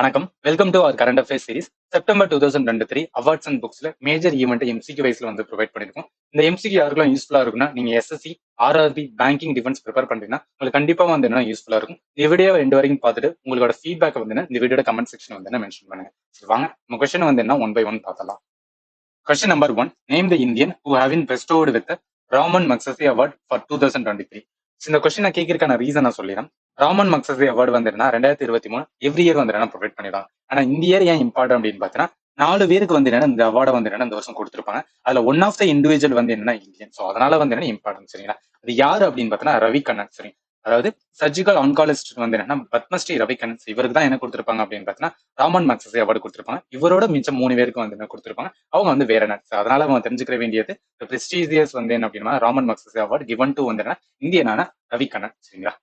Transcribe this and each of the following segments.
வணக்கம். Welcome to our current affairs series September two thousand twenty three awards and புக்ஸ்ல major event எம்சிக்கு வைஸ்ல வந்து provide பண்ணிருக்கோம். இந்த எம்சிக்கு யாருக்கெல்லாம் யூஸ்ஃபுல்லா இருக்கும்னா நீங்க SSC RRB banking defence prepare பண்றீங்கன்னா உங்களுக்கு கண்டிப்பா வந்து என்ன யூஸ்ஃபுல்லா இருக்கும் இந்த வீடியோ ரெண்டு வரைக்கும் பார்த்துட்டு உங்களோட ஃபீட்பேக் வந்து இந்த வீடியோட கமெண்ட் செக்ஷன் வந்து என்ன மென்ஷன் பண்ணுங்க. சரி வாங்க. நம்ம கொஸ்டின் வந்து என்ன ஒன் பை ஒன் பார்த்தலாம் question number one name the Indian who have been bestowed with Ramon Magsaysay award for two thousand twenty three இந்த கொஸ்டின் நான் கேட்கறதுக்கான ரீசன் நான் சொல்லிடுறேன். ராமன் மக்சசி அவார்டு வந்து ரெண்டாயிரத்தி இருபத்தி மூணு எவ்ரி இயர் வந்து என்னன்னா ப்ரொவைட் பண்ணிடுவாங்க. ஆனா இந்த இயர் ஏன் இம்பார்ட்டன் அப்படின்னு பாத்தீங்கன்னா நாலு பேருக்கு வந்து என்னன்னா இந்த அவார்டை வந்து என்ன இந்த வருஷம் கொடுத்துருப்பாங்க. அதுல ஒன் ஆஃப் த இண்டிவிஜுவல் வந்து என்னன்னா இந்தியன் ஸோ அதனால வந்து என்ன இம்பார்ட்டன் சரிங்களா? அது யாரு அப்படின்னு பாத்தீங்கன்னா ரவி கண்ணன் சரி. அதாவது சர்ஜிக்கல் ஆன்காலஜிஸ்ட் வந்து என்னன்னா பத்மஸ்ரீ ரவி கண்ணன் இவருக்கு தான் என்ன கொடுத்துருப்பாங்க அப்படின்னு பார்த்தீங்கன்னா ராமன் மக்சசி அவார்டு கொடுத்துருப்பாங்க. இவரோட மிச்சம் மூணு பேருக்கு வந்து என்ன கொடுத்துருப்பாங்க? அவங்க வந்து வேற நட்ஸ் அதனால அவங்க தெரிஞ்சுக்க வேண்டியது பிரஸ்டீஜியஸ் வந்து என்ன அப்படின்னா Ramon Magsaysay award given to வந்து என்ன இந்தியனான ரவி கண்ணன் சரிங்களா?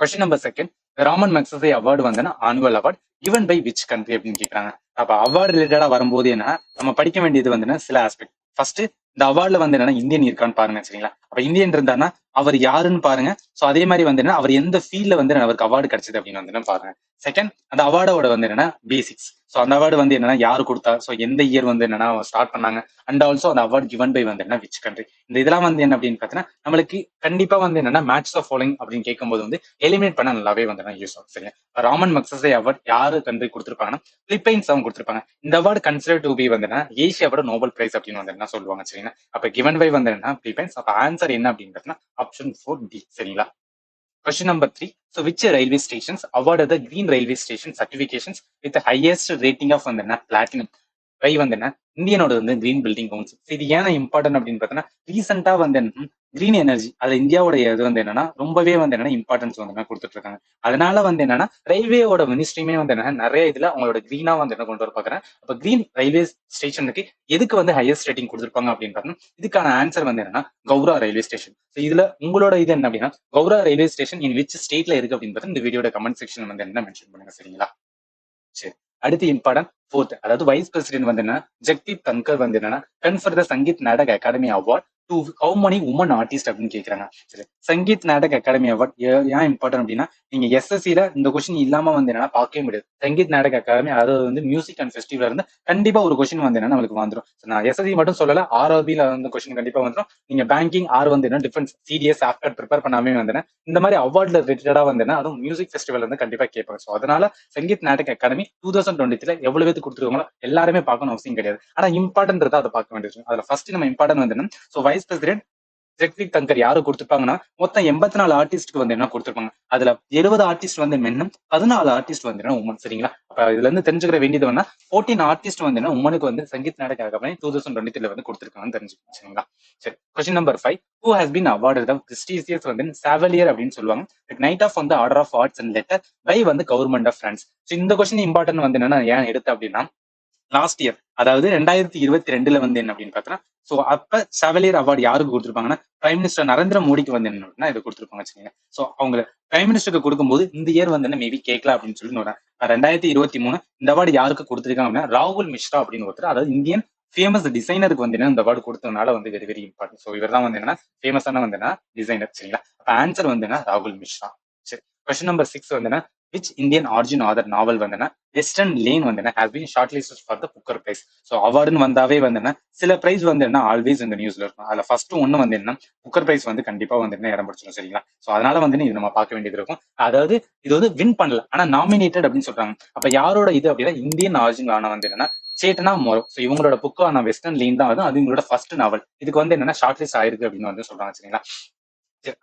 Question number second Ramon Magsaysay award Vandana annual award given by which country அப்படின்னு கேக்குறாங்க. அப்ப அவார்டு ரிலேட்டடா வரும்போது என்ன நம்ம படிக்க வேண்டியது வந்து சில ஆஸ்பெக்ட் ஃபர்ஸ்ட் இந்த அவார்டுல வந்து என்னன்னா இந்தியன் இருக்கான்னு பாருங்க சரிங்களா அப்ப இந்தியன் இருந்தாருன்னா அவர் யாருன்னு பாருங்க சோ அதே மாதிரி வந்து என்ன அவர் எந்த ஃபீல்ட்ல வந்து அவருக்கு அவார்டு கிடைச்சது அப்படின்னு வந்து பாருங்க செகண்ட் அந்த அவார்டோட வந்து என்னன்னா பேசிக்ஸ் ஸோ அந்த அவார்டு வந்து என்னன்னா யாரு கொடுத்தா ஸோ எந்த இயர் வந்து என்னன்னா ஸ்டார்ட் பண்ணாங்க அண்ட் ஆல்சோ அந்த அவார்டு கிவன் பை வந்து என்ன விச் கண்ட்ரி இந்த இதெல்லாம் வந்து என்ன அப்படின்னு பார்த்தீங்கன்னா நம்மளுக்கு கண்டிப்பா வந்து என்னன்னா மேட்ச் ஆஃப் ஃபாலோயிங் அப்படின்னு கேட்கும்போது வந்து எலிமினேட் பண்ண நல்லாவே வந்து யூஸ் ஆகும் சரியா ராமன் மக்சஸை அவார்டு யாரு கண்ட்ரி கொடுத்துருப்பாங்கன்னா பிலிப்பைன்ஸ் அவங்க கொடுத்துருப்பாங்க இந்த அவார்டு கன்சிடர் டு பி வந்து என்ன ஏசியாவோட நோபல் பிரைஸ் அப்படின்னு வந்து என்ன சொல்லுவாங்க சரிங்களா அப்ப கிவன் பை வந்து என்ன பிலிப்பைன்ஸ் அப்ப ஆன்சர் என்ன அப்படின்னு பார்த்தீங்கன்னா ஆப்ஷன் ஃபோர் டி சரிங்களா Question number three. So, which railway stations awarded the Green Railway Station certifications with the highest rating of வந்து என்ன platinum? வை வந்து என்ன? இந்தியனோட வந்து கிரீன் பில்டிங் கவுன்சில் இது ஏன் இம்பார்ட்டன்ட் அப்படின்னு பார்த்தீங்கன்னா ரீசெண்டா வந்து கிரீன் எனர்ஜி அது இந்தியாவோட இது வந்து என்னன்னா ரொம்பவே வந்து என்னன்னா இம்பார்ட்டன்ஸ் வந்து என்ன கொடுத்துட்டு இருக்காங்க. அதனால வந்து என்னன்னா ரயில்வேயோட மினிஸ்ட்ரியுமே வந்து என்ன? நிறைய இதுல அவங்களோட கிரீனா வந்து என்ன கொண்டு வர பாக்குறேன் அப்ப கிரீன் ரயில்வே ஸ்டேஷனுக்கு எதுக்கு வந்து ஹையஸ்ட் ரேட்டிங் கொடுத்துருப்பாங்க அப்படின்னு பார்த்தோம்னா இதுக்கான ஆன்சர் வந்து என்னன்னா கௌரா ரயில்வே ஸ்டேஷன் ஸோ இதுல உங்களோட இது என்ன அப்படின்னா Howrah railway station in which ஸ்டேட்ல இருக்கு அப்படின்னு பார்த்தா இந்த வீடியோட கமெண்ட் செக்ஷன் வந்து என்ன மென்ஷன் பண்ணுங்க சரிங்களா? சரி. அடுத்து இம்பார்ட்டன்ட் ஃபோர்த் அதாவது வைஸ் பிரசிடென்ட் வந்து என்னன்னா ஜெக்தீப் தங்கர் வந்து என்னன்னா confer the Sangeet Natak Akademi award to how many women artist அப்படின்னு கேக்குறாங்க. சரி சங்கீத் நாடக அகாடமி அவார்ட் ஏன் இம்பார்ட்டன் அப்படின்னா நீங்க எஸ்எஸ்சில இந்த கொஸ்டின் இல்லாம வந்து என்னன்னா பார்க்கவே முடியாது. சங்கீத் நாடக அகாடமி அதாவது வந்து மியூசிக் அண்ட் ஃபெஸ்டிவல் இருந்து கண்டிப்பா ஒரு கொஸ்டின் வந்து என்ன நம்மளுக்கு வந்துடும் நான் எஸ்எஸ்சி மட்டும் சொல்லல ஆர்ஆர்பில வந்து கொஸ்டின் கண்டிப்பா வந்துடும் நீங்க பேங்கிங் ஆர் வந்து என்ன டிஃபரன்ஸ் சிடிஎஸ் ஆஃப்டர் ப்ரிப்பேர் பண்ணாமே வந்தேன் இந்த மாதிரி அவார்ட்ல ரிலேட்டடா வந்து அதுவும் மியூசிக் ஃபெஸ்டிவல் வந்து கண்டிப்பா கேட்பாங்க. ஸோ அதனால Sangeet Natak academy two thousand twenty த்ரீல எவ்வளவு பேருக்கு கொடுத்துருக்காங்களோ எல்லாருமே பார்க்கணும் அவசியம் கிடையாது. ஆனா இம்பார்ட்டன்ட் அதை பார்க்க வேண்டியது அதுல ஃபர்ஸ்ட் நம்ம இம்பார்ட்டன் வந்து so vice president Jagdeep Dhankhar யாரும் கொடுத்துருப்பாங்கன்னா மொத்தம் எண்பத்தி நாலு ஆர்டிஸ்ட்க்கு வந்து என்ன கொடுத்துருப்பாங்க? அதுல எழுபது ஆர்டிஸ்ட் வந்து மென்னும் பதினாலு ஆர்டிஸ்ட் வந்து என்ன உமன் சரிங்களா? அப்ப இதுல இருந்து தெரிஞ்சுக்கிற வேண்டியது வேணா ஃபோர்டீன் ஆர்டிஸ்ட் வந்து என்ன உமனுக்கு வந்து Sangeet Natak academy two thousand twenty த்ரீல வந்து கொடுத்துருக்காங்கன்னு தெரிஞ்சுக்கணும் சரிங்களா? சரி question number five who has been award the வந்து சாவலியர் அப்படின்னு சொல்லுவாங்க. நைட் ஆஃப் வந்து order of arts and letter by வந்து கவர்மெண்ட் ஆஃப் பிரான்ஸ் ஸோ இந்த கொஸ்டின் இம்பார்ட்டன் வந்து என்னன்னா ஏன் எடுத்து அப்படின்னா லாஸ்ட் இயர் அதாவது ரெண்டாயிரத்தி இருபத்தி ரெண்டுல வந்து என்ன அப்படின்னு பாத்தோம்னா சோ அப்ப செவலியர் அவார்டு யாருக்கு கொடுத்துருப்பாங்கன்னா பிரைம் மினிஸ்டர் நரேந்திர மோடிக்கு வந்து என்ன இது கொடுத்துருப்பாங்க வச்சுக்கோங்க. சோ அவங்க பிரைம் மினிஸ்டருக்கு கொடுக்கும்போது இந்த இயர் வந்து என்ன மேபி கேட்கல அப்படின்னு சொல்லி வரேன் ரெண்டாயிரத்தி இருபத்தி மூணு இந்த அவார்டு யாருக்கு கொடுத்துருக்காங்க அப்படின்னா ராகுல் மிஸ்ரா அப்படின்னு ஒருத்தர் அதாவது இந்தியன் ஃபேமஸ் டிசைனருக்கு வந்து என்ன இந்த அவார்டு கொடுத்ததுனால வந்து வெரி வெரி இம்பார்ட்டன்ட் ஸோ இவர் தான் வந்து என்னன்னா ஃபேமஸான வந்து என்ன டிசைனர் சரிங்களா? அப்ப ஆன்சர் வந்து என்ன ராகுல் மிஸ்ரா. சரி. கொஸ்டின் நம்பர் சிக்ஸ் வந்து என்ன which Indian origin author novel வந்து வெஸ்டர்ன் லேன் வந்து has been short list for the Booker prize so அவார்டுன்னு வந்தாவே வந்து சில பிரைஸ் வந்து என்ன ஆல்வேஸ் இந்த நியூஸ்ல இருக்கும். அதுல ஃபர்ஸ்ட் ஒன்னு வந்து என்ன புக்கர் பிரைஸ் வந்து கண்டிப்பா வந்து என்ன இடம் பிடிச்சிடும் சரிங்களா? ஸோ அதனால வந்து இது நம்ம பார்க்க வேண்டியது இருக்கும். அதாவது இது வந்து வின் பண்ணல ஆனா நாமினேட்டட் அப்படின்னு சொல்றாங்க. அப்ப யாரோட இது அப்படின்னா இந்தியன் ஆர்ஜின் ஆன வந்து என்னன்னா சேட்டனா மோரோ. ஸோ இவங்களோட புக்கான வெஸ்டர்ன் லேன் தான் வந்து அது இவங்களோட ஃபர்ஸ்ட் நாவல் இதுக்கு வந்து என்னன்னா ஷார்ட் லிஸ்ட் ஆயிருக்கு அப்படின்னு வந்து சொல்றாங்க சரிங்களா?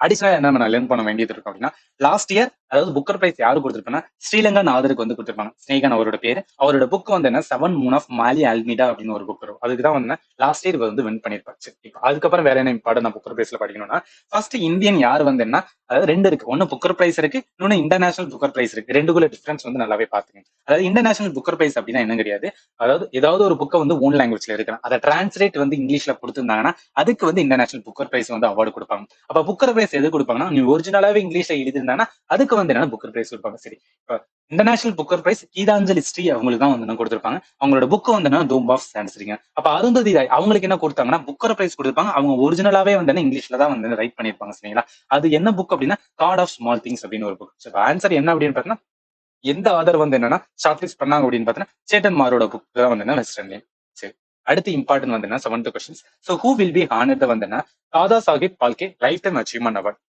அடிஷனலா என்ன நம்ம லேர்ன் பண்ண வேண்டியது இருக்கும் அப்படின்னா லாஸ்ட் இயர் அதாவது புக்கர் பிரைஸ் யாரு கொடுத்துருப்பாங்க ஸ்ரீலங்கா நாதருக்கு வந்து கொடுத்துருப்பாங்க. ஸ்னேகன் அவரோட பேரு. அவரோட புக் வந்து என்ன? Seven moon of Maali Almeida அப்படின்னு ஒரு புக் வரும். அதுக்கு தான் வந்து லாஸ்ட் இயர் வந்து வின் பண்ணிருப்பாரு இப்போ அதுக்கப்புறம் வேற என்ன இம்பார்ட்டன் நான் புக்கர் பிரைஸ்ல படிக்கணும்னா ஃபர்ஸ்ட் இந்தியன் யார் வந்து என்ன? அதாவது ரெண்டு இருக்கு. ஒன்னு புக்கர் பிரைஸ் இருக்கு இன்னொன்னு இன்டர்நேஷனல் புக்கர் பிரைஸ் இருக்கு. ரெண்டுக்குள்ள டிஃபரன்ஸ் வந்து நல்லாவே பாத்துங்க அதாவது இன்டர்நேஷனல் புக்கர் பிரைஸ் அப்படின்னா என்ன கிடையாது? அதாவது ஏதாவது ஒரு புக்கை வந்து ஓன் லாங்குவேஜ்ல இருக்கலாம் அதை டிரான்ஸ்லேட் வந்து இங்கிலீஷ்ல கொடுத்துருந்தாங்கன்னா அதுக்கு வந்து இன்டர்நேஷனல் புக்கர் பிரைஸ் வந்து அவார்டு கொடுப்பாங்க. அப்ப புக்கர் பிரைஸ் எது கொடுப்பாங்கன்னா நீ ஒரிஜினலாவே இங்கிலீஷ்ல எழுதிருந்தாங்கன்னா அதுக்கு வந்து என்ன புக்கர் பிரைஸ் கொடுப்பாங்க. சரி இப்போ international Booker prize Geetanjali Shree அவங்களுக்கு தான் வந்து கொடுத்துருப்பாங்க. அவங்களோட புக்கு வந்து என்ன தூம் ஆஃப் சான்ஸ்ரிங்க அப்ப அருந்ததி ராய் அவங்களுக்கு என்ன கொடுத்தாங்கன்னா புக்கர் பிரைஸ் கொடுத்துருப்பாங்க. அவங்க ஒரிஜினலாவே வந்து இங்கிலீஷ்ல தான் வந்து ரைட் பண்ணிருப்பாங்க சரிங்களா. அது என்ன புக் அப்படின்னா கார்ட் ஆஃப் ஸ்மால் திங்ஸ் அப்படின்னு ஒரு புக் ஆன்சர் என்ன அப்படின்னு பார்த்தீங்கன்னா எந்த ஆதர் வந்து என்னன்னா ஷார்ட் லிஸ்ட் பண்ணாங்க அப்படின்னு பார்த்தீங்கன்னா சேட்டன் மாரோட புக் தான் வந்து என்ன வெஸ்டர்ன் நேம் சரி அடுத்து இம்பார்ட்டன்ட் வந்து என்ன seventh questions so who will be honoured வந்து என்ன Dada Saheb Phalke lifetime achievement award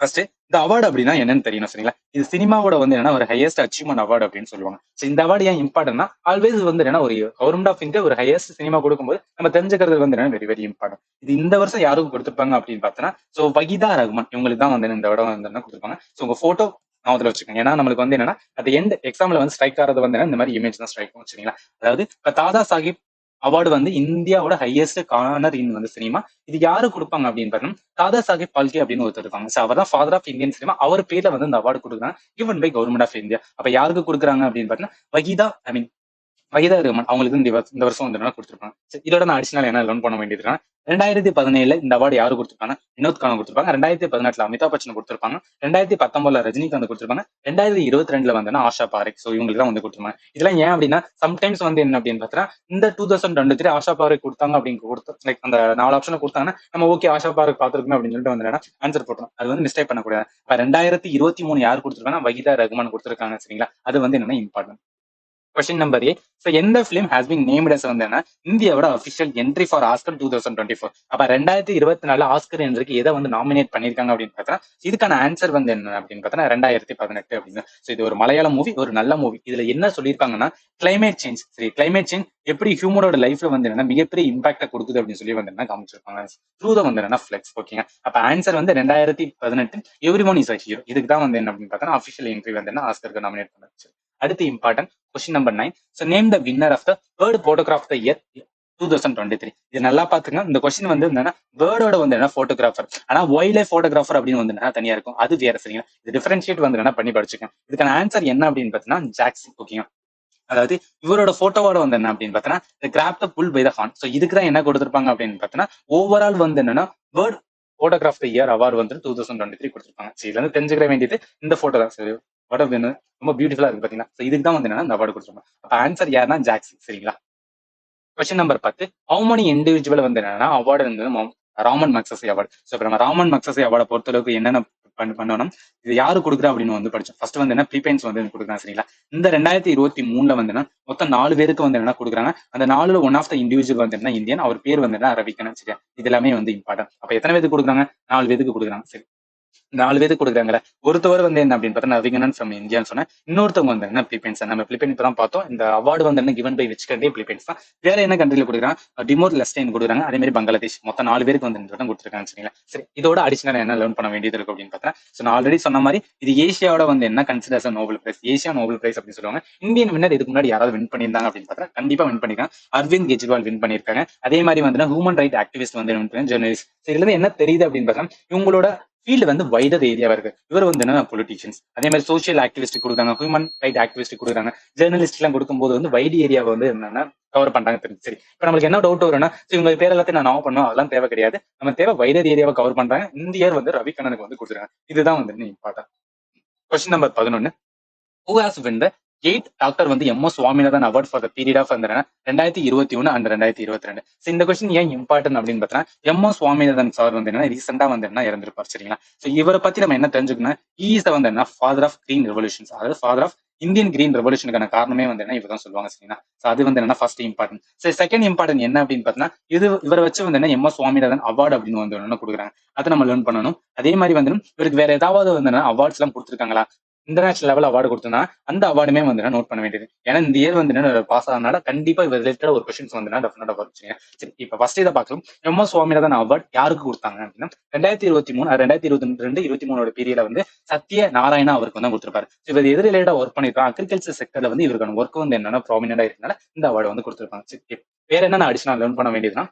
first இந்த அவார்டு அப்படின்னா என்னன்னு தெரியணும் சரிங்களா? இது சினிமாவோட வந்து என்னன்னா ஒரு ஹையஸ்ட் அச்சீவ்மெண்ட் அவார்டு அப்படின்னு சொல்லுவாங்க. ஸோ இந்த அவார்டு ஏன் இம்பார்ட்டன்ட்னா ஆல்வேஸ் வந்து என்னன்னா ஒரு கவர்மெண்ட் ஆஃப் இந்தியா ஒரு ஹையஸ்ட் சினிமா கொடுக்கும்போது நம்ம தெரிஞ்சுக்கிறது வந்து என்ன வெரி வெரி இம்பார்ட்டன்ட் இது இந்த வருஷம் யாருக்கு கொடுத்துருப்பாங்க அப்படின்னு பார்த்தோன்னா ஸோ வகிதா ரஹ்மான் இவங்களுக்கு தான் வந்து இந்த இடம் வந்து என்ன கொடுத்துருப்பாங்க. ஸோ உங்க போட்டோ ஞாபகத்தில் வச்சுக்கோங்க. ஏன்னா நம்மளுக்கு வந்து என்னன்னா அது எண்ட் எக்ஸாம்ல வந்து ஸ்ட்ரைக் ஆகிறது வந்து என்ன இந்த மாதிரி இமேஜ் தான் ஸ்ட்ரைக் ஆகும் சரிங்களா? அதாவது இப்ப தாதா சாஹிப் அவார்டு வந்து இந்தியாவோட ஹையஸ்ட் கார்னர் இன் வந்து சினிமா இது யாரு கொடுப்பாங்க அப்படின்னு பார்த்தோம்னா தாதா சாஹிப் பால்கே அப்படின்னு ஒருத்தர் இருப்பாங்க. ஸோ அவர் தான் ஃபாதர் ஆஃப் இந்தியன் சினிமா அவர் பேர்ல வந்து இந்த அவார்டு கொடுக்குறாங்க. Given by government of India அப்ப யாருக்கு கொடுக்குறாங்க அப்படின்னு பாத்தீங்கன்னா வகிதா ஐ மீன் வகிதா ரகுமான் அவங்களுக்கு இந்த வருஷம் இந்த வருஷம் வந்து என்ன கொடுத்துருப்பாங்க. இதோட நான் அடிஷனல் என்ன லோன் பண்ண வேண்டியது ரெண்டாயிரத்தி பதினேழுல இந்த அவார்டு யாரு கொடுத்துருப்பாங்க? வினோத் கான் கொடுத்துருப்பாங்க. ரெண்டாயிரத்தி பதினெட்டுல அமிதாப் பச்சன் கொடுத்துருப்பாங்க. ரெண்டாயிரத்தி பத்தொன்பதுல ரஜினிகாந்த் கொடுத்துருப்பாங்க. ரெண்டாயிரத்தி இருபத்தி ரெண்டுல வந்து ஆஷா பாரிக் ஸோ இவங்களுக்கு தான் வந்து கொடுத்துருப்பாங்க. இதெல்லாம் ஏன் அப்படின்னா சம்டைம்ஸ் வந்து என்ன அப்படின்னு பார்த்தா இந்த டூ தௌசண்ட் ரெண்டு த்ரீ ஆஷா பாரிக் கொடுத்தாங்க அப்படின்னு கொடுத்து லைக் அந்த நாலு ஆப்ஷன் கொடுத்தாங்கன்னா நம்ம ஓகே ஆஷா பாரிக் பார்த்துருக்கோம் அப்படின்னு சொல்லிட்டு வந்து ஆன்சர் போட்டோம் அது வந்து மிஸ்டேக் பண்ணக்கூடாது. இப்ப ரெண்டாயிரத்தி இருபத்தி மூணு யார் கொடுத்துருக்காங்கன்னா வகிதா ரகுமான் கொடுத்துருக்காங்க சரிங்களா? அது வந்து என்னன்னா important question number eight so எந்த film has been named as வந்து என்ன இந்தியாவோட official entry for Oscar two thousand twenty four அப்ப ரெண்டாயிரத்தி இருபத்தி நாலு ஆஸ்கர் என்றுக்கு எதை வந்து நாமினேட் பண்ணியிருக்காங்க அப்படின்னு பார்த்தா இதுக்கான ஆன்சர் வந்து என்ன அப்படின்னு பார்த்தா ரெண்டாயிரத்தி பதினெட்டு அப்படின்னு. ஸோ இது ஒரு மலையாள மூவி ஒரு நல்ல மூவி இதுல என்ன சொல்லியிருக்காங்கன்னா கிளைமேட் சேஞ்ச் சரி கிளைமேட் சேஞ்ச் எப்படி ஹியூமனோட லைஃப்ல வந்து என்னன்னா மிகப்பெரிய இம்பாக்டை கொடுக்குது அப்படின்னு சொல்லி வந்து என்ன காமிச்சிருப்பாங்க. த்ரூ தான் வந்து என்னன்னா ஃபிளெக்ஸ் ஓகேங்க அப்ப ஆன்சர் வந்து ரெண்டாயிரத்தி பதினெட்டு. Every one is a hero இதுக்கு தான் வந்து என்ன அப்படின்னு பார்த்தா அஃபிஷியல் என்ட்ரி வந்து என்ன ஆஸ்கருக்கு நாமினேட் பண்ணாச்சு அடுத்து important question number nine so name the winner of the world photograph the year two thousand twenty three இது நல்லா பாத்துங்க இந்த கொஸ்டின் வந்து என்னன்னா வேர்டோட வந்து என்ன போட்டோகிராஃபர் ஆனா வைல்ட் லைஃப் போட்டோகிராஃபர் அப்படின்னு வந்து என்ன தனியா இருக்கும். அது வேற சரிங்க. இது டிஃபரன்ஷியேட் வந்து என்ன பண்ணி படிச்சுக்கேன் இதுக்கான ஆன்சர் என்ன அப்படின்னு பாத்தீங்கன்னா ஜாக்ஸி ஓகேங்க அதாவது இவரோட போட்டோவோட வந்து என்ன அப்படின்னு பாத்தீங்கன்னா grab the bull by the horn so இதுக்கு தான் என்ன கொடுத்துருப்பாங்க அப்படின்னு பாத்தீங்கன்னா ஓவரால் வந்து என்னன்னா world photograph the year award வந்து டூ தௌசண்ட் டுவெண்ட்டி த்ரீ கொடுத்துருப்பாங்க. ஸோ இதுல இருந்து தெரிஞ்சுக்கிற வேண்டியது இந்த போட்டோ தான் சரி படம் வேணும்? ரொம்ப பியூட்டிஃபுல்லா இருக்கு பாத்தீங்கன்னா இதுக்கு தான் வந்து என்னன்னா இந்த அவார்டு கொடுத்துருப்பாங்க அப்ப ஆன்சர் யாருன்னா ஜாக்ஸி சரிங்களா? கொஸ்டின் நம்பர் பத்து. ஹவு மணி இண்டிவிஜுவல் வந்து என்னன்னா அவார்டு வந்து ராமன் மக்சஸை அவார்டு ஸோ இப்போ நம்ம ராமன் மக்சஸை அவார்டை பொறுத்தளவுக்கு என்னென்ன பண்ணணும்? இது யாரு கொடுக்குறா அப்படின்னு வந்து படிச்சோம். ஃபர்ஸ்ட் வந்து என்ன? ப்ரீபெயின்ஸ் வந்து கொடுக்குறாங்க சரிங்களா? இந்த ரெண்டாயிரத்தி இருபத்தி மூணுல வந்து மொத்தம் நாலு பேருக்கு வந்து என்ன கொடுக்குறாங்க? அந்த நாலுல ஒன் ஆஃப் த இண்டிவிஜுவல் வந்து என்ன? இந்தியன் அவர் பேர் வந்து என்ன? ரவிக்கணும் சரியா? இது எல்லாமே வந்து இம்பார்ட்டன்ட் அப்ப எத்தனை பேருக்கு கொடுக்குறாங்க? நாலு பேருக்கு கொடுக்குறாங்க சரி. நாலு பேருக்கு கொடுக்குறாங்கல்ல. ஒருத்தவர் வந்து என்ன அப்படின்னு பார்த்தா ரவிகணன் ஃப்ரம் இந்தியான்னு சொன்னேன். இன்னொருத்தவங்க வந்து என்ன பிலிப்பைன்ஸ் நம்ம பிலிப்பைன் இப்போ தான் பார்த்தோம். இந்த அவார்டு வந்து என்ன given by which country Philippines தான். வேற என்ன கண்ட்ரில கொடுக்குறாங்க? டிமோர் லெஸ்டைன் கொடுக்குறாங்க. அதே மாதிரி பங்களாதேஷ் மொத்தம் நாலு பேருக்கு வந்து இந்த இடம் கொடுத்துருக்காங்க சரிங்களா சரி இதோட அடிஷனல் என்ன லேர்ன் பண்ண வேண்டியது இருக்கு அப்படின்னு பார்த்தா ஸோ நான் ஆல்ரெடி சொன்ன மாதிரி இது ஏஷியாவோட வந்து என்ன considers Nobel prize Asia Nobel prize அப்படின்னு சொல்லுவாங்க. இந்தியன் வின்னர் இதுக்கு முன்னாடி யாராவது வின் பண்ணியிருந்தாங்க அப்படின்னு பார்த்தா கண்டிப்பா வின் பண்ணிருக்காங்க. அரவிந்த் கெஜ்ரிவால் வின் பண்ணியிருக்காங்க. அதே மாதிரி வந்து ஹூமன் ரைட் ஆக்டிவிஸ்ட் வந்து வின் பண்ணி ஜெர்னலிஸ்ட் இதுல இருந்து என்ன தெரியுது அப்படின்னு பார்த்தா இவங்களோட ஃபீல்டு வந்து வைடர் ஏரியாவா இருக்கு. இவர் வந்து என்ன பொலிட்டிஷியன்ஸ் அதே மாதிரி சோஷியல் ஆக்டிவிஸ்ட் கொடுக்குறாங்க ஹியூமன் ரைட் ஆக்டிவிஸ்ட் கொடுக்குறாங்க. ஜேர்னலிஸ்ட் எல்லாம் கொடுக்கும்போது வந்து வைடு ஏரியாவை வந்து என்னன்னா கவர் பண்றாங்க தெரிஞ்சு. சரி இப்ப நம்மளுக்கு என்ன டவுட் வரும்னா இவங்க பேர் எல்லாத்தையும் நான் நோவ் பண்ணுவோம் அதெல்லாம் தேவை கிடையாது. நம்ம தேவை வைடர் ஏரியாவை கவர் பண்றாங்க. இந்த இயர் வந்து ரவி கண்ணனுக்கு வந்து கொடுத்துருக்காங்க. இதுதான் வந்து இம்பார்ட்டன் கொஸ்டின் நம்பர் பதினொன்னு. Who has win the eight doctor வந்து M S Swaminathan award for the period of அந்த ரெண்டாயிரத்தி இருபத்தி ஒன்று அண்ட் ரெண்டாயிரத்தி இருபத்தி ரெண்டு. ஸோ இந்த கொஸ்டின் ஏன் இம்பார்ட்டன் அப்படின்னு பார்த்தீங்கன்னா எம் எஸ் சுவாமிநாதன் சார் வந்து என்ன ரீசெண்டா வந்து என்ன இறந்திருப்பார். சரிங்களா? ஸோ இவரை பத்தி நம்ம என்ன தெரிஞ்சுக்கணும் ஈஸ் வந்து என்ன ஃபாதர் ஆஃப் கிரீன் ரெவல்யூஷன்ஸ் அதாவது ஃபாதர் ஆஃப் இந்தியன் கிரீன் ரெவல்யூஷனுக்கான காரணமே வந்து என்ன இவர் தான் சொல்லுவாங்க. சரிங்களா? ஸோ அது வந்து என்ன ஃபர்ஸ்ட் இம்பார்ட்டன்ட் சரி செகண்ட் இம்பார்ட்டன்ட் என்ன அப்படின்னு பார்த்தீங்கன்னா இது இவரை வச்சு வந்து என்ன எம் எஸ் சுவாமிநாதன் அவார்டு அப்படின்னு வந்து என்ன கொடுக்குறாங்க. அதை நம்ம லேர்ன் பண்ணணும். அதே மாதிரி வந்து இவருக்கு வேற ஏதாவது வந்து அவார்ட்ஸ் எல்லாம் கொடுத்துருக்காங்களா? இன்டர்நேஷனல் லெவல் அவார்டு கொடுத்தனா அந்த அவார்டுமே வந்து நோட் பண்ண வேண்டியது. ஏன்னா இந்த இயர் வந்து பாஸ் ஆனனால கண்டிப்பா இவர் ரிலேட்டட் ஒரு கொஸ்டின்ஸ் வந்து டெஃபினட்டா வச்சுங்க சரி இப்ப ஃபர்ஸ்ட் இதை பார்க்கலாம். எம் எஸ் சுவாமிநாதன் அவார்டு யாருக்கு கொடுத்தாங்க அப்படின்னா ரெண்டாயிரத்தி இருபத்தி மூணு ரெண்டாயிரத்தி இருபத்தி ரெண்டு இருபத்தி மூணோட பீரியட்ல வந்து சத்ய நாராயணா அவருக்கு வந்து கொடுத்திருப்பாரு. இவர் எது ரிலேட்டா ஒர்க் பண்ணிருக்காங்க அக்ரிகல்ச்சர் செக்டர்ல வந்து இவருக்கான ஒர்க் வந்து என்னன்னா ப்ராமினா இருக்கனால இந்த அவார்டு வந்து கொடுத்திருப்பாங்க. சரி வேற என்ன நான் அடிஷனல் லேர்ன் பண்ண வேண்டியதுன்னா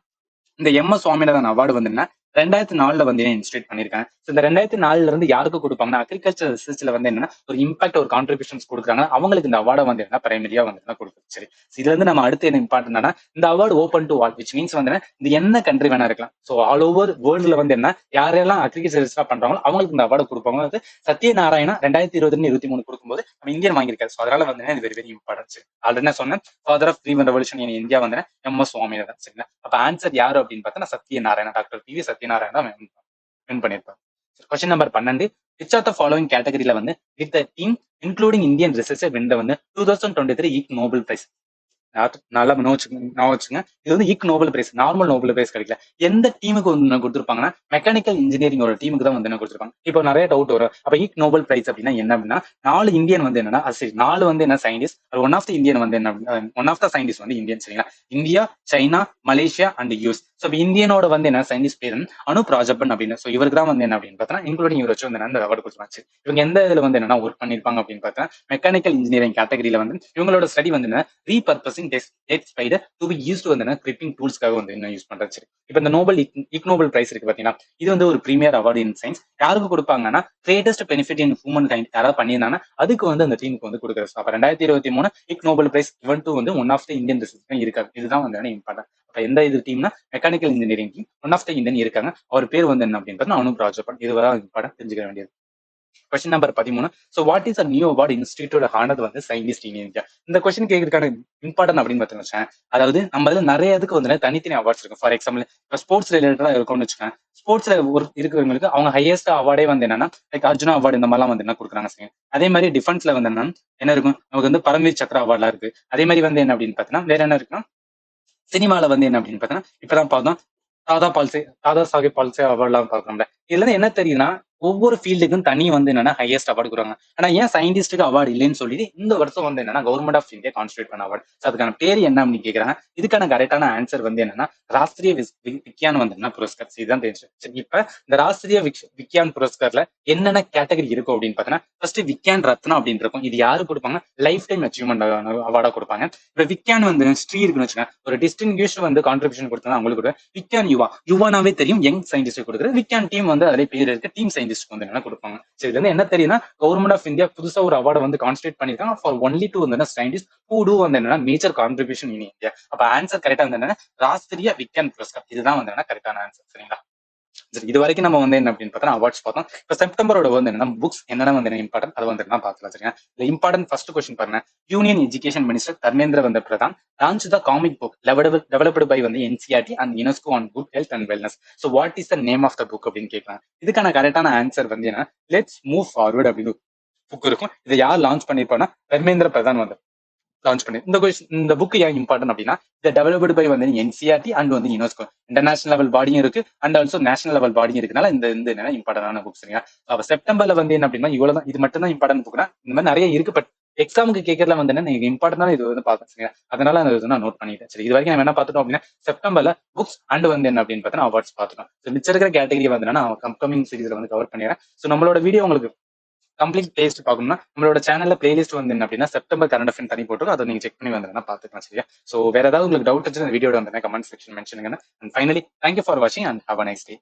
இந்த எம் எஸ் சுவாமிநாதன் அவார்டு வந்து என்ன ரெண்டாயிரத்தி நாலுல வந்து இன்ஸ்டியூட் பண்ணிருக்காங்க? இந்த ரெண்டாயிரத்தி நாலுல இருந்து யாருக்கு கொடுப்பாங்கன்னா அக்ரிகல்ச்சர் ரிசர்ச்ல வந்து என்னன்னா ஒரு இம்பாக்ட் ஒரு கான்ட்ரிபியூஷன்ஸ் கொடுக்குறாங்க அவங்களுக்கு இந்த அவார்டை வந்து என்ன பிரைமரியா வந்து என்ன கொடுக்குது. சரி. இதுல இருந்து நம்ம அடுத்து என்ன இம்பார்ட்டன் இந்த award open to all which means வந்து என்ன, என்ன கண்ட்ரி வேணா இருக்கலாம். ஸோ ஆல் ஓவர் வேர்ல்டுல வந்து என்ன யாரெல்லாம் அக்ரிகல்ச்சர் ரிசர்ச் பண்றாங்களோ அவங்களுக்கு இந்த அவார்டு கொடுப்பாங்க. வந்து சத்யநாராயணா ரெண்டாயிரத்தி இருபத்தி இருபத்தி மூணு கொடுக்கும்போது நம்ம இந்தியன் வாங்கியிருக்காரு. ஸோ அதனால வந்து இது வெரி வெரி இம்பார்ட்டன்ஸ் ஆல்ரெடி நான் சொன்னேன் father of green revolution India வந்து எம் எஸ் சுவாமிநாதன் சரிங்களா? அப்ப ஆன்சர் யாரு அப்படின்னு பார்த்தா Satyanarayana doctor P V Satyanarayana win பண்ணியிருப்பார் கொஸ்டின் நம்பர் பன்னெண்டு விச் ஆர் த ஃபாலோவிங் கேட்டகரியில வந்து with the team including Indian research வென்ற வந்து two thousand twenty three ig Nobel prize நல்லா நோ நான் வச்சுங்க இது வந்து ig Nobel prize normal Nobel prize கிடைக்கல. எந்த டீமுக்கு வந்து கொடுத்துருப்பாங்கன்னா மெக்கானிக்கல் இன்ஜினியரிங் ஒரு டீமுக்கு தான் வந்து என்ன கொடுத்துருப்பாங்க? இப்போ நிறைய டவுட் வரும். அப்போ இக் நோபல் பிரைஸ் அப்படின்னா என்ன அப்படின்னா நாலு இந்தியன் வந்து என்னன்னா சரி நாலு வந்து என்ன scientist one of the Indian வந்து என்ன ஒன் ஆஃப் த சயின்டிஸ்ட் வந்து இந்தியன் சரிங்களா? India China Malaysia and US so இந்தியனோட வந்து என்ன சயின்டிஸ்ட் பேர் அனுப் ராஜப்பன் அப்படின்னு. ஸோ இவருக்கு தான் வந்து என்ன அப்படின்னு பார்த்தா இன்க்ளூடிங் இவர் வச்சு வந்து அந்த அவார்டு கொடுத்துருச்சு இவங்க எந்த இதில் வந்து என்னன்னா ஒர்க் பண்ணிருப்பாங்க அப்படின்னு பார்த்தா மெக்கானிக்கல் இன்ஜினியரிங் கேட்டகரியில வந்து இவங்களோட ஸ்டடி வந்து என்ன repurposing test spider to be use வந்து கிரிப்பிங் டூல்ஸ்க்காக வந்து என்ன யூஸ் பண்றது? சரி. இப்போ இந்த நோபல் இக்னோபல் பிரைஸ் இருக்கு பாத்தீங்கன்னா இது வந்து ஒரு பிரீமியர் அவார்டு இன் சயின்ஸ் யாருக்கு கொடுப்பாங்கன்னா greatest benefit in humankind யாராவது பண்ணியிருந்தாங்கன்னா அதுக்கு வந்து அந்த டீமுக்கு வந்து கொடுக்குறது. அப்ப ரெண்டாயிரத்தி இருபத்தி மூணு ig Nobel prize given to வந்து one of the Indian research இருக்காது இதுதான் வந்து இம்பார்ட்டன்ட் அப்போ எந்த இது டீம்னா mechanical engineering team one of the Indian இருக்காங்க. அவர் பேர் வந்து என்ன அப்படின்னு பார்த்தா அனுப் ராஜப்பன் இதுதான் இம்பார்ட்டன் தெரிஞ்சுக்க வேண்டியது. கொஸ்டின் நம்பர் பதிமூணு. So what is a new award institute ஆனது வந்து சயின்டிஸ்ட் இன் இந்தியா இந்த கொஸ்டின் கேட்கறதுக்கான இம்பார்ட்டன் அப்படின்னு பார்த்தீங்கன்னா அதாவது நம்ம இதில் நிறைய இதுக்கு வந்து தனித்தனி அவார்ட்ஸ் இருக்கும் ஃபார் எக்ஸாம்பிள் இப்போ ஸ்போர்ட்ஸ் ரிலேட்டடா இருக்கும்னு வச்சுக்கோங்க ஸ்போர்ட்ஸ்ல ஒரு இருக்கிறவங்களுக்கு அவங்க ஹையஸ்ட் அவார்டே வந்து என்னன்னா லைக் அர்ஜுனா அவார்டு இந்த மாதிரிலாம் வந்து என்ன கொடுக்குறாங்க சரி அதே மாதிரி டிஃபென்ஸ்ல வந்து என்ன என்ன இருக்கும்? நமக்கு வந்து பரம்வீர் சக்ரா அவார்ட்லாம் இருக்கு. அதே மாதிரி வந்து என்ன அப்படின்னு பார்த்தீங்கன்னா வேற என்ன இருக்குன்னா சினிமால வந்து என்ன அப்படின்னு பார்த்தீங்கன்னா இப்பதான் பார்த்தோம் தாதா பால்சே தாதா சாஹிப் பால்சே அவார்ட்லாம் பார்க்கணும்ல இதுல இருந்து என்ன தெரியுதுன்னா ஒவ்வொரு ஃபீல்டுக்கும் தனி வந்து என்னன்னா ஹையஸ்ட் அவார்டு கொடுக்குறாங்க. ஆனா ஏன் சயின்டிஸ்டுக்கு அவார்டு இல்லைன்னு சொல்லி இந்த வருஷம் வந்து என்னன்னா கவர்மெண்ட் ஆஃப் இந்தியா கான்ஸ்டியூட் பண்ண அவார்டு அதுக்கான பேர் என்ன அப்படின்னு கேட்கறாங்க இதுக்கான கரெக்டான ஆன்சர் வந்து என்னன்னா ராஷ்டிரிய விக்யான் வந்து என்ன புரஸ்கார். இதுதான் தெரிஞ்சு சரி இப்ப இந்த ராஷ்டிரிய விக்யான் புரஸ்கார்ல என்னென்ன கேட்டகரி இருக்கும் அப்படின்னு பாத்தீங்கன்னா ஃபர்ஸ்ட் விக்யான் ரத்னா அப்படின்னு இருக்கும். இது யாரு கொடுப்பாங்க? லைஃப் டைம் அச்சீவ்மெண்ட் அவார்டா கொடுப்பாங்க. இப்ப விக்யான் வந்து ஸ்ரீ இருக்குன்னு வச்சுக்கோங்க. ஒரு டிஸ்டிங்யூஷ் வந்து கான்ட்ரிபியூஷன் கொடுத்தா அவங்களுக்கு விக்யான் யுவா. யுவானாவே தெரியும் யங் சயின்டிஸ்ட் கொடுக்குறது விக்யான் டீம் வந்து அதே பேர் இருக்கு. டீம் சயின்டிஸ்ட் வந்து என்ன கொடுப்பாங்க. சரி இதுல இருந்து என்ன தெரியுதுன்னா கவர்மெண்ட் ஆஃப் இந்தியா புதுசா ஒரு அவார்டு வந்து கான்ஸ்டியூட் பண்ணிருக்காங்க ஃபார் ஒன்லி டூ வந்து சயின்டிஸ்ட் ஹூ டூ வந்து என்னன்னா மேஜர் கான்ட்ரிபியூஷன் இன் இந்தியா அப்ப ஆன்சர் கரெக்டா வந்து என்னன்னா ராஷ்டிரிய விக்யான் புரஸ்கார். இதுதான் வந்து என்ன கரெக்டான ஆன்சர் சரிங்களா? சரி இது வரைக்கும் நம்ம வந்து என்ன அப்படின்னு அவார்ட்ஸ் பார்த்தோம். இப்போ செப்டம்பரோட வந்து என்ன புக்ஸ் என்னென்ன வந்து இம்பார்ட்டன் அது வந்து நான் பார்த்துலாம் சரியா? இந்த இம்பார்ட்டன்ட் ஃபர்ஸ்ட் கொஸ்டின் பாருங்க. யூனியன் எஜுகேஷன் மினிஸ்டர் தர்மேந்திர வந்த Pradhan launch the comic book developed by வந்து NCERT and UNESCO on good health and wellness so what is the name of the book அப்படின்னு கேட்கலாம். இதுக்கான கரெக்டான ஆன்சர் வந்து என்ன லெட்ஸ் மூவ் ஃபார்வர்ட் அப்படின்னு புக் இருக்கும். இதை யார் லான்ச் பண்ணிருப்பாங்கன்னா தர்மேந்திர பிரதான் வந்து. லான்ச் பண்ணி. இந்த கொஸ்டின் இந்த புக் ஏன் இம்பார்ட்டன் அப்படின்னா இந்த டெவலப்டு பை வந்து என்சிஆர்டி அண்ட் வந்து யுனெஸ்கோ இன்டர்நேஷனல் லெவல் பாடியும் இருக்கு அண்ட் ஆல்சோ நேஷனல் லெவல் பாடியும் இருக்குனால இந்த இந்த என்ன இம்பார்ட்டன்டான புக்ஸ் சரிங்களா செப்டம்பர்ல வந்து என்ன அப்படின்னா இவ்வளவுதான் இது மட்டும் தான் இம்பார்ட்டன் புக்னா இந்த மாதிரி நிறைய இருக்கு பட் எக்ஸாமுக்கு கேட்கறதுல வந்து என்ன நீங்க இம்பார்ட்டன்டான இது வந்து பார்த்தேன் சரிங்களா அதனால அந்த இது நான் நோட் பண்ணிட்டேன். சரி இது வரைக்கும் நம்ம என்ன பார்த்துட்டோம் அப்படின்னா செப்டம்பர்ல புக்ஸ் அண்ட் வந்து என்ன அப்படின்னு பார்த்தா அவார்ட்ஸ் பார்த்துட்டோம். மிச்சம் இருக்கிற கேட்டகரி வந்து நான் கம்கமிங் சீரீஸ்ல வந்து கவர் பண்ணிடுறேன். ஸோ நம்மளோட வீடியோ உங்களுக்கு கம்ப்ளீட் பிளேலிஸ்ட் பார்க்கணும்னா நம்மளோட சேனல்ல பிளேலிஸ்ட் வந்து என்ன அப்படின்னா செப்டம்பர் கரண்ட் அஃபேர் தனி போட்டு அதை நீங்க செக் பண்ணி வந்தா பாத்துக்கலாம் சரியா? சோ வேற ஏதாவது உங்களுக்கு டவுட் இருந்துச்சு வீடியோட வந்து comment section mention and finally thank you for வாட்சிங் அண்ட் ஹவ் நைஸ் டே